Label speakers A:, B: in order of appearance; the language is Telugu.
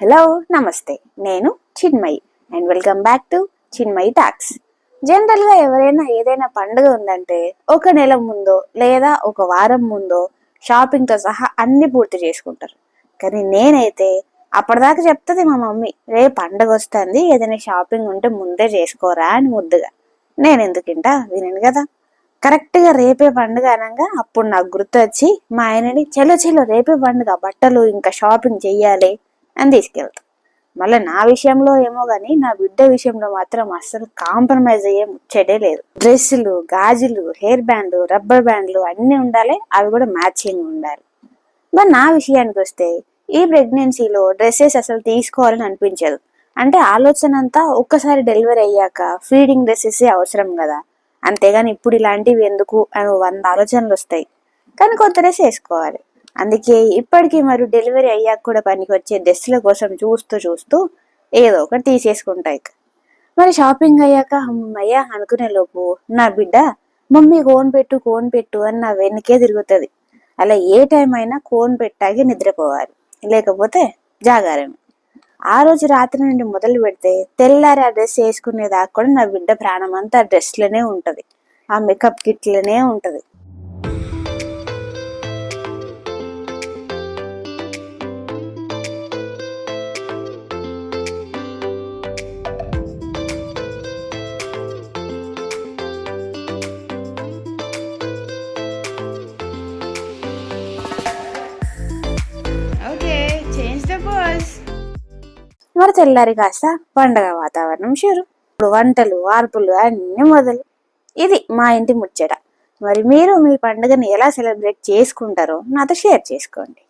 A: హలో నమస్తే. నేను Chinmayi. And welcome back to Chinmayi talks జనరల్గా ఎవరైనా ఏదైనా పండుగ ఉందంటే ఒక నెల ముందో లేదా ఒక వారం ముందో షాపింగ్తో సహా అన్ని పూర్తి చేసుకుంటారు. కానీ నేనైతే అప్పటిదాకా చెప్తుంది మా మమ్మీ రే పండుగ వస్తుంది ఏదైనా షాపింగ్ ఉంటే ముందే చేసుకోరా అని ముద్దుగా. నేను ఎందుకింటా వినను కదా. కరెక్ట్గా రేపే పండుగ అనగా అప్పుడు నాకు గుర్తొచ్చి మా ఆయనని చెలో చెలో రేపే పండుగ బట్టలు ఇంకా షాపింగ్ చెయ్యాలి అని తీసుకెళ్తా. మళ్ళీ నా విషయంలో ఏమో కానీ నా బిడ్డ విషయంలో మాత్రం అస్సలు కాంప్రమైజ్ అయ్యే ముచ్చటే లేదు. డ్రెస్సులు గాజులు హెయిర్ బ్యాండ్లు రబ్బర్ బ్యాండ్లు అన్నీ ఉండాలి అవి కూడా మ్యాచింగ్ ఉండాలి. మరి నా విషయానికి వస్తే ఈ ప్రెగ్నెన్సీలో డ్రెస్సెస్ అసలు తీసుకోవాలని అనిపించదు. అంటే ఆలోచన అంతా ఒక్కసారి డెలివరీ అయ్యాక ఫీడింగ్ డ్రెస్సెస్ అవసరం కదా. అంతేగాని ఇప్పుడు ఇలాంటివి ఎందుకు అని వంద ఆలోచనలు వస్తాయి. కానీ కొత్త డ్రెస్ వేసుకోవాలి. అందుకే ఇప్పటికీ మరి డెలివరీ అయ్యాక కూడా పనికి వచ్చే డ్రెస్సుల కోసం చూస్తూ చూస్తూ ఏదో ఒకటి తీసేసుకుంటాయి మరి షాపింగ్ అయ్యాక అమ్మయ్య అనుకునే లోపు. నా బిడ్డ మమ్మీ కోన్ పెట్టు కోన్ పెట్టు అని నా వెనకే తిరుగుతుంది. అలా ఏ టైం అయినా కోన్ పెట్టాకే నిద్రపోవాలి. లేకపోతే జాగారం. ఆ రోజు రాత్రి నుండి మొదలు పెడితే తెల్లారి ఆ డ్రెస్ వేసుకునేదాకా కూడా నా బిడ్డ ప్రాణం అంతా ఆ డ్రెస్లోనే ఉంటుంది. ఆ మేకప్ కిట్లోనే ఉంటుంది. మరి తెల్లారి కాస్త పండగ వాతావరణం షురు ఇప్పుడు వంటలు వార్పులు అన్ని మొదలు. ఇది మా ఇంటి ముచ్చట. మరి మీరు మీ పండుగని ఎలా సెలబ్రేట్ చేసుకుంటారో నాతో షేర్ చేసుకోండి.